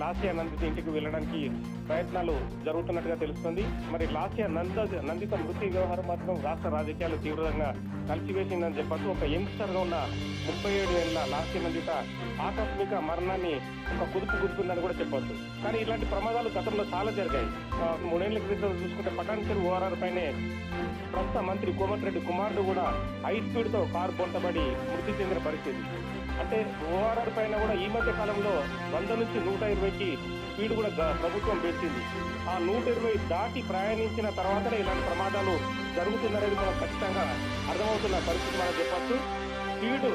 లాస్య నందిత ఇంటికి వెళ్ళడానికి ప్రయత్నాలు జరుగుతున్నట్టుగా తెలుస్తుంది. మరి లాస్య నంద నందిత మృతి వ్యవహారం మాత్రం రాష్ట్ర రాజకీయాలు తీవ్రంగా కలిసివేసిందని చెప్పచ్చు. ఒక యంగ్స్టర్గా ఉన్న ముప్పై ఏడు ఏళ్ళ లాస్య నందిత ఆకస్మిక మరణాన్ని ఒక కుదుపు కుదుపుందని కూడా చెప్పొచ్చు. కానీ ఇలాంటి ప్రమాదాలు గతంలో చాలా జరిగాయి. మూడేళ్ళ క్రితం చూసుకుంటే పటాన్ చెరువు ఓఆర్ఆర్ పైనే ప్రస్తుత మంత్రి కోమటిరెడ్డి కుమారుడు కూడా హై స్పీడ్తో కారు పొంతబడి మృతి చెందిన పరిస్థితి. అంటే ఓఆర్ఆర్ పైన కూడా ఈ మధ్య కాలంలో వంద నుంచి నూట ఇరవైకి స్పీడ్ కూడా ప్రభుత్వం పెంచింది. ఆ నూట ఇరవై దాటి ప్రయాణించిన తర్వాతనే ఇలాంటి ప్రమాదాలు జరుగుతున్నారని మనం ఖచ్చితంగా అర్థమవుతున్న పరిస్థితి మనం చెప్పచ్చు. స్పీడ్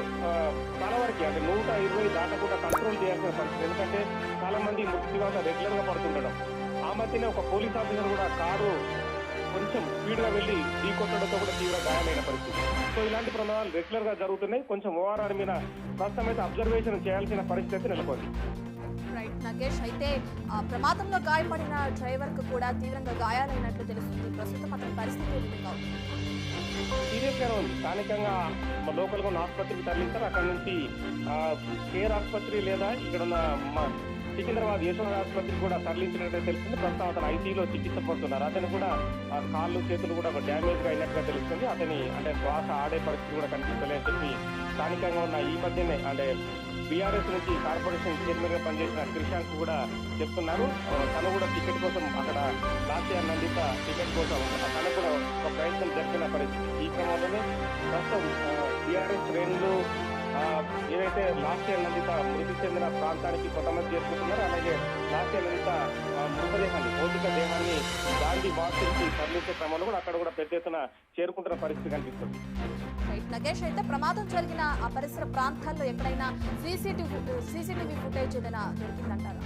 చాలా వరకు అంటే నూట ఇరవై దాటకుండా కంట్రోల్ చేయాల్సిన పరిస్థితి. ఎందుకంటే చాలా మంది మృతి వాత రెగ్యులర్గా పడుతుండడం. ఆ మధ్యనే ఒక పోలీస్ ఆఫీసర్ కూడా కారు కొంచెం స్పీడ్గా వెళ్ళి ఢీ కొట్టడంతో కూడా తీవ్ర గాయాలైన పరిస్థితి. సో ఇలాంటి ప్రమాదాలు రెగ్యులర్గా జరుగుతున్నాయి. కొంచెం ఓఆర్ఆర్ మీద ప్రస్తుతం అయితే అబ్జర్వేషన్ చేయాల్సిన పరిస్థితి నెలకొంది. రైట్ నగేష్. అయితే ప్రమాదంలో గాయపడిన డ్రైవర్కు కూడా తీవ్రంగా గాయాలైనట్లు తెలుస్తుంది. ప్రస్తుతం అతని పరిస్థితి ఏ విధంగా ఉంది? స్థానికంగా మా లోకల్గా ఉన్న ఆసుపత్రికి తరలించారు. అక్కడ నుంచి కేర్ ఆసుపత్రి లేదా ఇక్కడ ఉన్న సికింద్రాబాద్ యశోద ఆసుపత్రికి కూడా తరలించినట్టు తెలుస్తుంది. ప్రస్తుతం అతను ఐసీలో చికిత్స పొందుతున్నారు. అతను కూడా ఆ, కాళ్ళు చేతులు కూడా డ్యామేజ్గా అయినట్టుగా తెలుస్తుంది. అతని అంటే శ్వాస ఆడే పరిస్థితి కూడా కనిపించలేదని చెప్పి స్థానికంగా ఉన్న ఈ మధ్యనే అంటే బీఆర్ఎస్ నుంచి కార్పొరేషన్ చైర్మన్గా పనిచేసిన క్రిషాంక్ కూడా చెప్తున్నారు. తను కూడా టికెట్ కోసం అక్కడ లాస్ట్ నందిత టికెట్ కోసం తను కూడా ఒక ప్రయత్నం జరిపిన పరిస్థితి ఈ క్రమంలోనే. ప్రస్తుతం బీఆర్ఎస్ శ్రేణులు లాస్ట్ ఇయర్ నందిత మృతి చెందిన ప్రాంతానికి కొంతమంది చేరుకుంటున్నారు అలాగే లాస్ట్ ఇయర్ నందిత మృతదేహాన్ని భౌతిక దేహాన్ని గాంధీ మార్చుకి తరలించే క్రమంలో కూడా అక్కడ కూడా పెద్ద ఎత్తున చేరుకుంటున్న పరిస్థితి కనిపిస్తుంది. నగేష్ అయితే ప్రమాదం జరిగిన ఆ పరిసర ప్రాంతాల్లో ఎక్కడైనా సీసీటీవీ సీసీటీవీ ఫుటేజ్ ఏదైనా దొరికిందంటారా?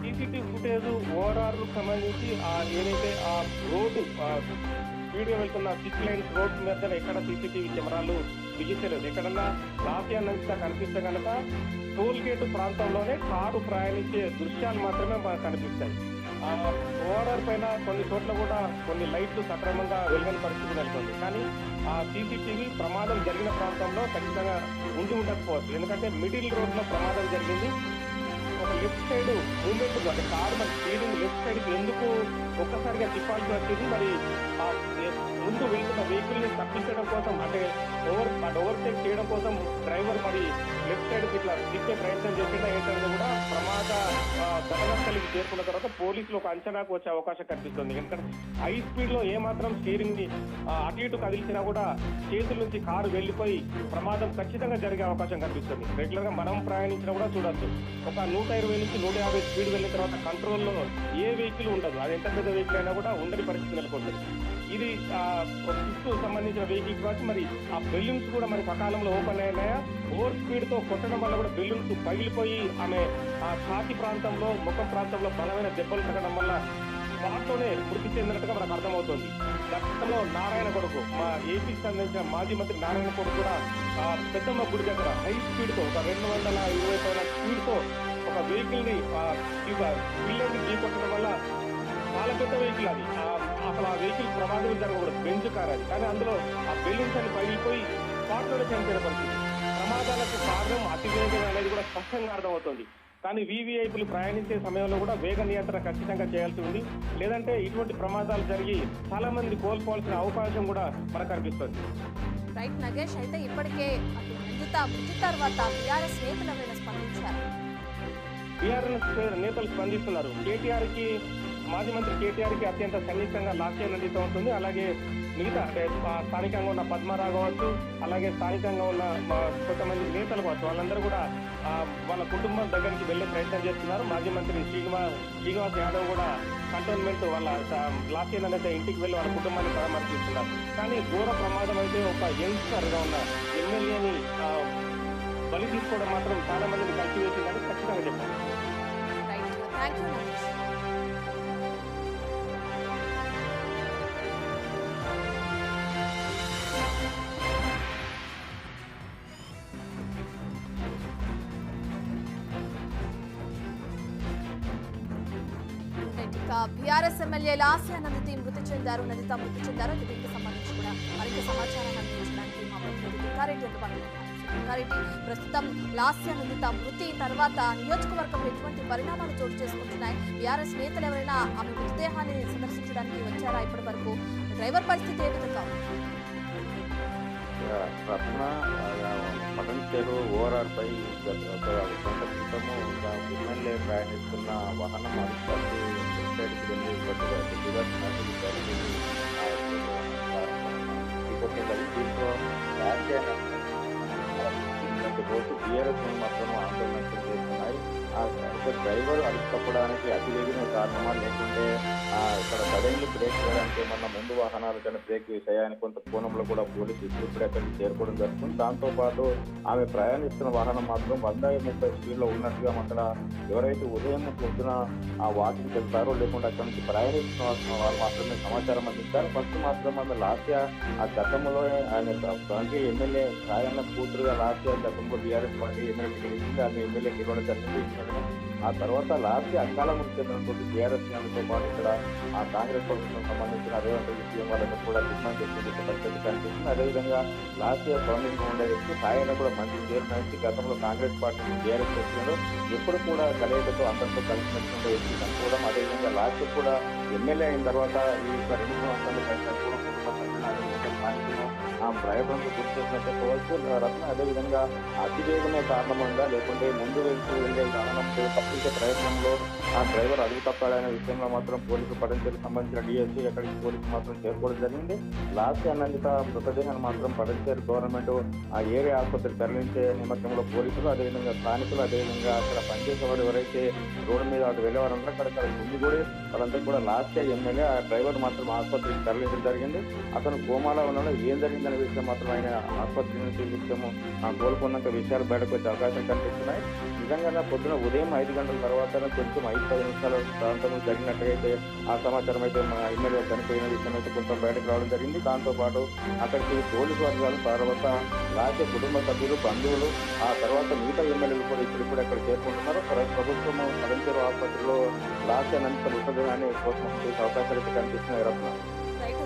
సీసీటీవీ ఫుటేజ్ ఓఆర్ఆర్ సంబంధించి ఆ ఏదైతే ఆ రోడ్డు స్పీడ్గా వెళ్తున్న సిక్స్ లైన్స్ రోడ్ మీద ఎక్కడ సీసీటీవీ కెమెరాలు బిగించలేదు ఎక్కడన్నా రాసియానంతా కనిపిస్తే కనుక టోల్ గేట్ ప్రాంతంలోనే కారు ప్రయాణించే దృశ్యాలు మాత్రమే మనకు కనిపిస్తాయి. ఆ ఓడర్ పైన కొన్ని చోట్ల కూడా కొన్ని లైట్లు సక్రమంగా వెలుగని పరిస్థితి నెలకొంది. కానీ ఆ సీసీటీవీ ప్రమాదం జరిగిన ప్రాంతంలో ఖచ్చితంగా ఉండి ఉండకపోవచ్చు. ఎందుకంటే మిడిల్ రోడ్లో ప్రమాదం జరిగింది. లెఫ్ట్ సైడ్ మూమెంట్ అంటే కారు మన స్టీరింగ్ లెఫ్ట్ సైడ్కి ఎందుకు ఒక్కసారిగా తిప్పాల్సి వచ్చింది మరి ఆ ముందు వెళ్తున్న వెహికల్ని తప్పించడం కోసం అంటే ఓవర్ ఓవర్టేక్ చేయడం కోసం డ్రైవర్ మరి లెఫ్ట్ సైడ్కి ఇట్లా తిప్పే ప్రయత్నం చేసినా ఏంటంటే కూడా ప్రమాద ఆ, ఘటనస్థలికి చేరుకున్న తర్వాత పోలీసులు ఒక అంచనాకు వచ్చే అవకాశం కనిపిస్తుంది. ఎందుకంటే హై స్పీడ్లో ఏ మాత్రం స్టీరింగ్ని అటు ఇటు కదిలిచినా కూడా చేతుల నుంచి కారు వెళ్ళిపోయి ప్రమాదం ఖచ్చితంగా జరిగే అవకాశం కనిపిస్తుంది. రెగ్యులర్గా మనం ప్రయాణించినా కూడా చూడొచ్చు. ఒక నూట ఇరవై నుంచి నూట యాభై స్పీడ్ వెళ్ళిన తర్వాత కంట్రోల్లో ఏ వెహికల్ ఉండదు. అది ఎంత పెద్ద వెహికల్ అయినా కూడా ఉండని పరిస్థితి నెలకొంటుంది. ఇది ఆ, సంబంధించిన వెహికల్ కాబట్టి మరి ఆ బెలూన్స్ కూడా మరి సకాలంలో ఓపెన్ అయినాయా? ఓవర్ స్పీడ్తో కొట్టడం వల్ల కూడా బెలూన్స్ పగిలిపోయి ఆమె ఆ ఛాతి ప్రాంతంలో ముఖం ప్రాంతంలో బలమైన దెబ్బలు తగ్గడం వల్ల వాటితోనే మృతి చెందినట్టుగా మనకు అర్థమవుతుంది. గతంలో నారాయణ కొడుకు మా ఏపీకి సంబంధించిన మాజీ మంత్రి నారాయణ కొడుకు కూడా ఆ, పెద్దమ్మ గుడి దగ్గర హై స్పీడ్తో ఒక రెండు వందల ఇరవై పైన స్పీడ్తో ఒక వెహికల్ని పిల్లల్ని వల్ల చాలా పెద్ద వెహికల్ అది. అసలు ఆ వెహికల్ ప్రమాదం జరగకూడదు. బెంజ్ కార్ అది. కానీ అందులో ఆ బెలూన్స్ అని పగిలిపోయి స్పాట్లోనే చనిపోయిన పరిస్థితి ప్రమాదాలకు కారణం అతివేగం అనేది కూడా స్పష్టంగా అర్థమవుతుంది. కానీ వీవీఐపీలు ప్రయాణించే సమయంలో కూడా వేగ నియంత్రణ ఖచ్చితంగా చేయాల్సి ఉంది. లేదంటే ఇటువంటి ప్రమాదాలు జరిగి చాలా మంది కోల్పోవాల్సిన అవకాశం కూడా మనకు కనిపిస్తుంది. రైట్ నగేష్. అయితే ఇప్పటికే మృతి తర్వాత బీఆర్ఎస్ స్పందించారు? బీఆర్ఎస్ నేతలు స్పందిస్తున్నారు. కేటీఆర్కి మాజీ మంత్రి కేటీఆర్కి అత్యంత సన్నిహితంగా లాస్య నందిత ఉంటుంది అలాగే మిగతా అంటే స్థానికంగా ఉన్న పద్మారావు కావచ్చు అలాగే స్థానికంగా ఉన్న కొంతమంది నేతలు కావచ్చు వాళ్ళందరూ కూడా వాళ్ళ కుటుంబం దగ్గరికి వెళ్ళే ప్రయత్నం చేస్తున్నారు. మాజీ మంత్రి శ్రీనివాస్ శ్రీనివాస్ యాదవ్ కూడా కంటోన్మెంట్ వాళ్ళ లాస్య నందిత ఇంటికి వెళ్ళి వాళ్ళ కుటుంబాన్ని పరామర్శిస్తున్నారు. కానీ ఘోర ప్రమాదం అయితే ఒక యంగ్స్టర్గా ఉన్న ఎమ్మెల్యేని బలి తీసుకోవడం మాత్రం చాలా మందిని కలిసివేసిందని ఖచ్చితంగా ఇక బీఆర్ఎస్ ఎమ్మెల్యే లాస్య నందితి మృతి చెందారు నందిత మృతి చెందారు. దీనికి సంబంధించి కూడా మరింత సమాచారాన్ని అందించడానికి మా ప్రతినిధి దుర్గారెడ్డి అందుబాటులో రంగారెడ్డి ప్రస్తుతం లాస్య నిందిత మృతి తర్వాత నియోజకవర్గంలో ఎటువంటి పరిణామాలు చోటు చేసుకుంటున్నాయి? బీఆర్ఎస్ నేతలు ఎవరైనా ఆమె మృతదేహాన్ని సందర్శించడానికి వచ్చారా? ఇప్పటి వరకు డ్రైవర్ పరిస్థితి ఏ విధంగా ఉంది? రత్న పటన్ చెరు ఓఆర్ఆర్ పై గంట క్రితము ఎమ్మెల్యే ప్రయాణిస్తున్న వాహనం అధికారులు సైడ్కి వెళ్ళి కొద్దిగా రివర్స్ మ్యాచింగ్ జరిగింది ఢీకొట్టేది దీంతో Thank you. ఆ డ్రైవర్ అది తప్పడానికి అతివేగమే కారణమా? లేకుంటే ఇక్కడ సడన్లీ బ్రేక్ వేయడానికి ఏమన్నా ముందు వాహనాలు కానీ బ్రేక్ వేసాయని కొంత కోణంలో కూడా పోలీసులు ఇప్పుడు అక్కడికి చేరుకోవడం జరుగుతుంది. దాంతో పాటు ఆమె ప్రయాణిస్తున్న వాహనం మాత్రం వంద ముప్పై స్పీడ్లో ఉన్నట్టుగా అక్కడ ఎవరైతే ఉదయం పొద్దున ఆ వాకింగ్ వెళ్తారో లేకుంటే అక్కడి నుంచి ప్రయాణిస్తున్న వాళ్ళు మాత్రమే సమాచారం అందిస్తారు ఫస్ట్ మాత్రం ఆమె లాస్య ఆ గతంలో ఆయన కాంగ్రెస్ ఎమ్మెల్యే సాయన్న కూతురుగా లాస్య గతంలో బీఆర్ఎస్ పార్టీ ఎమ్మెల్యే గెలిచింది ఆమె ఎమ్మెల్యే గెలవడం జరిగింది. ఆ తర్వాత లాస్ట్ అకాల మృతి టీఆర్ఎస్తో పాటు ఇక్కడ ఆ కాంగ్రెస్ ప్రభుత్వం సంబంధించిన రేవంత్ రెడ్డి సీఎం వాళ్ళకు కూడా డిమాండ్ చేస్తుంది పరిస్థితి కనిపిస్తుంది. అదేవిధంగా లాస్ట్ ఇయర్ గవర్నమెంట్ ఉండే వ్యక్తి సాయన కూడా మంచి చేరినట్టు గతంలో కాంగ్రెస్ పార్టీ టీఆర్ఎస్ చేసినాడు. ఎప్పుడు కూడా కలయికతో అందరితో కలిసినటువంటి వ్యక్తి కనుకోవడం అదేవిధంగా లాస్ట్ కూడా ఎమ్మెల్యే అయిన తర్వాత ఈ యొక్క రెండు సంవత్సరాలు కలిసినప్పుడు కుటుంబ సభ్యులు అదేవిధంగా ఆ భయపడుతూ గుర్తు చెప్పవచ్చు రత్న అదేవిధంగా అతివేగమే కారణమంగా లేకుంటే ముందు వెళ్తూ వెళ్ళే కారణంతో తప్పించే ప్రయత్నంలో ఆ డ్రైవర్ అదుపు తప్పాడనే విషయంలో మాత్రం పోలీసు పడంచేరికి సంబంధించిన డిఎస్సీ ఎక్కడికి పోలీసు మాత్రం చేరుకోవడం జరిగింది. లాస్ట్ అనంత మృతదేహాన్ని మాత్రం పడంచేరు గవర్నమెంట్ ఆ ఏరియా ఆసుపత్రికి తరలించే నిమగ్నంలో పోలీసులు అదేవిధంగా స్థానికులు అదేవిధంగా అక్కడ పనిచేసే వారు ఎవరైతే రోడ్డు మీద అటు వెళ్ళేవారు అక్కడ అక్కడ ముందు కూడా వాళ్ళందరూ కూడా లాస్ట్ ఎమ్మెల్యే ఆ డ్రైవర్ మాత్రం ఆసుపత్రికి తరలించడం జరిగింది. అతను కోమాలో ఉన్నాడు. ఏం జరిగిందని విషయం మాత్రం ఆయన ఆసుపత్రి నుంచి విషయము ఆ కోలుకున్నాక విషయాలు బయటకు వచ్చే అవకాశం కనిపిస్తున్నాయి. నిజంగానే పొద్దున ఉదయం ఐదు గంటల తర్వాత కొంచెం ఐదు పది నిమిషాల ప్రాంతంలో జరిగినట్టయితే ఆ సమాచారం అయితే మా ఎమ్మెల్యే చనిపోయిన విషయం అయితే కొంచెం బయటకు రావడం జరిగింది. దాంతో పాటు అక్కడికి పోలీసు వర్గాలు తర్వాత రాజ్య కుటుంబ సభ్యులు బంధువులు ఆ తర్వాత మిగతా ఎమ్మెల్యేలు కూడా ఇప్పుడు అక్కడ చేరుకుంటున్నారు. ప్రభుత్వం పదంచేరు ఆసుపత్రిలో లాస్ట్ అనంత మృతదేహాన్ని కోసం చేసే అవకాశాలు అయితే కనిపిస్తున్నాయి. రత్న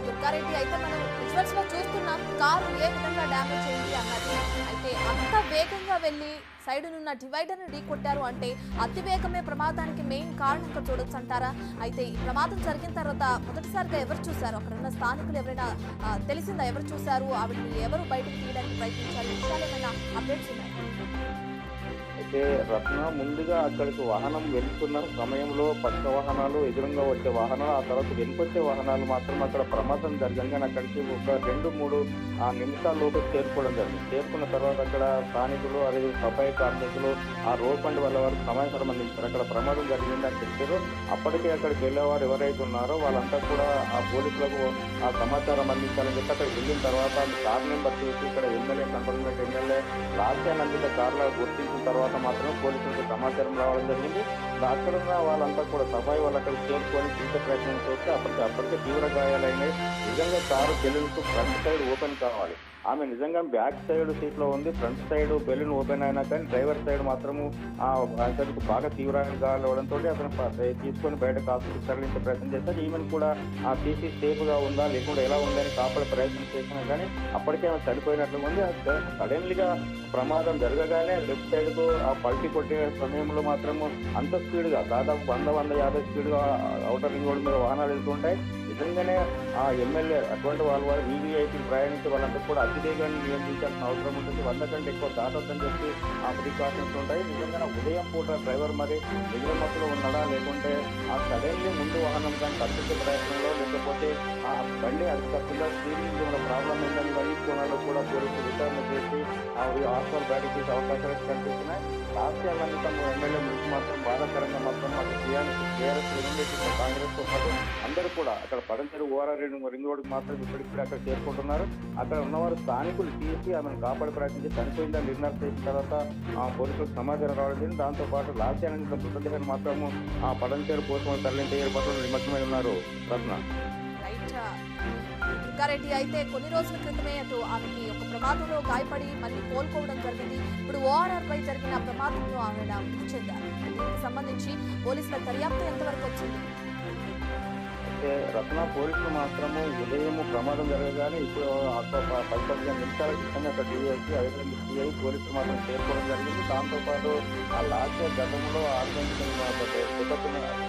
దుర్గారెడ్డి అయితే మనం విజువల్స్లో చూస్తున్నాం కారు ఏ విధంగా డ్యామేజ్ అయింది అన్నది. అయితే అంత వేగంగా వెళ్ళి సైడ్ నున్న డివైడర్ని ఢీకొట్టారు అంటే అతి వేగమే ప్రమాదానికి మెయిన్ కారణంగా చూడొచ్చు అంటారా? అయితే ఈ ప్రమాదం జరిగిన తర్వాత మొదటిసారిగా ఎవరు చూశారు? అక్కడ ఉన్న స్థానికులు ఎవరైనా తెలిసిందా? ఎవరు చూశారు? ఆవిడని ఎవరు బయటకు తీయడానికి ప్రయత్నించారు? విషయాలు ఏమైనా అప్డేట్స్ ఉన్నాయి? అయితే రత్న ముందుగా అక్కడికి వాహనం వెళ్తున్న సమయంలో పక్క వాహనాలు ఎదురుగా వచ్చే వాహనాలు ఆ తర్వాత వెనుకొచ్చే వాహనాలు మాత్రం అక్కడ ప్రమాదం జరగంగానే అక్కడికి ఒక రెండు మూడు ఆ నిమిషాల్లోపు చేరుకోవడం జరిగింది. చేరుకున్న తర్వాత అక్కడ స్థానికులు అదే సఫాయి కార్మికులు ఆ రోడ్ పండి వల్ల వారు సమాచారం అందించారు అక్కడ ప్రమాదం జరిగింది అని చెప్పారు. అప్పటికే అక్కడికి వెళ్ళేవారు ఎవరైతే ఉన్నారో వాళ్ళంతా కూడా ఆ పోలీసులకు ఆ సమాచారం అందించాలని చెప్పి అక్కడికి వెళ్ళిన తర్వాత కార్ నెంబర్ చూసి ఇక్కడ MLA cantonment MLA last Nanditha కార్లో గుర్తించిన తర్వాత మాత్రం పోలీసులకు సమాచారం రావడం జరిగింది. అక్కడ ఉన్న వాళ్ళంతా కూడా సఫాయి వాళ్ళు అక్కడ చేరుకొని తీసే ప్రయత్నం చేస్తే అప్పటికి అప్పటికే తీవ్ర గాయాలైనాయి నిజంగా కారు బెలూన్కు ఫ్రంట్ సైడ్ ఓపెన్ కావాలి. ఆమె నిజంగా బ్యాక్ సైడ్ సీట్లో ఉంది. ఫ్రంట్ సైడ్ బెలూన్ ఓపెన్ అయినా కానీ డ్రైవర్ సైడ్ మాత్రము ఆ అతనికి బాగా తీవ్రంగా గాయాలవడంతో అతను తీసుకొని బయటకు ఆసుపత్రికి తరలించే ప్రయత్నం చేస్తారు ఈమెన్ కూడా ఆ తీసి సేఫ్గా ఉందా లేకుండా ఎలా ఉందని కాపాడే ప్రయత్నం చేసినా కానీ అప్పటికే ఆమె చనిపోయినట్లుగా ఉంది. సడన్లీగా ప్రమాదం జరగగానే లెఫ్ట్ సైడ్కు ఆ పల్టీ కొట్టే సమయంలో మాత్రము అంత స్పీడ్గా దాదాపు వంద వంద యాభై స్పీడ్గా అవుటర్ రింగ్ రోడ్ మీద వాహనాలు వెళ్తుంటాయి. నిజంగానే ఆ ఎమ్మెల్యే అటువంటి వాళ్ళ వారు వీవీఐపీ ప్రయాణించే వాళ్ళంతా కూడా అతివేగాన్ని నియంత్రించాల్సిన అవసరం ఉంటుంది. వంద కంటే ఎక్కువ దాటొద్దని చెప్పి ఆ ప్రికాషన్స్ ఉంటాయి. నిజంగానే ఉదయం పూట డ్రైవర్ మరి నిజమత్తులో ఉన్నాడా? లేకుంటే ఆ సడన్లీ ముందు వాహనం కానీ తప్పించే ప్రయత్నంలో లేకపోతే ఆ బండి అది తప్పిందా స్టీరింగ్ ఉన్న ప్రాబ్లం ఉందని ఇవన్నీ కోణాల్లో కూడా పోలీసులు విచారణ చేసి ఆ హాస్పిటల్ బయటకు తీసే అవకాశాలు కనిపిస్తున్నాయి. లాస్ట్ తమ ఎమ్మెల్యే మృతి మాత్రం బాధాకరంగా మాత్రం మాకు టీఆర్ఎస్ టీఆర్ఎస్ కాంగ్రెస్తో పాటు అందరూ కూడా అక్కడ పడంచెరు ఓఆర్ఆర్ రింగ్ రోడ్డు మాత్రం ఇప్పటికిప్పుడు అక్కడ చేరుకుంటున్నారు. అక్కడ ఉన్నవారు స్థానికులు తీసి ఆమెను కాపాడే ప్రయత్నించి చనిపోయిందని నిర్ణయం చేసిన తర్వాత ఆ పోలీసులకు సమాచారం రావడం జరిగింది. దాంతో పాటు లాస్ట్ ఇయర్ మృతదేహాన్ని మాత్రము ఆ పడంచెరు కోసం తరలించే ఏర్పాట్లు నిమగ్నమై ఉన్నారు. రత్న. రైట్. అయితే కొన్ని రోజుల క్రితమే అటు ఆమెకి ఒక ప్రమాదంలో గాయపడి మళ్ళీ కోలుకోవడం జరిగింది. ఇప్పుడు ఓఆర్ఆర్ పై జరిగిన ప్రమాదంలో ఆమె మృతి చెందారు. దీనికి సంబంధించి పోలీసుల దర్యాప్తు ఎంతవరకు వచ్చింది? అయితే రత్న పోలీసులు మాత్రము ఉదయం ప్రమాదం జరగగానే ఇప్పుడు ఒక ప- పది పదిహేను నిమిషాల క్రితమే అక్కడ డిఎస్పీ అదేవిధంగా సిఐ పోలీసులు మాత్రం చేరుకోవడం జరిగింది. దాంతోపాటు ఆ లాస్ట్ గతంలో ఆరోగ్యం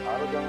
ఆరోగ్యం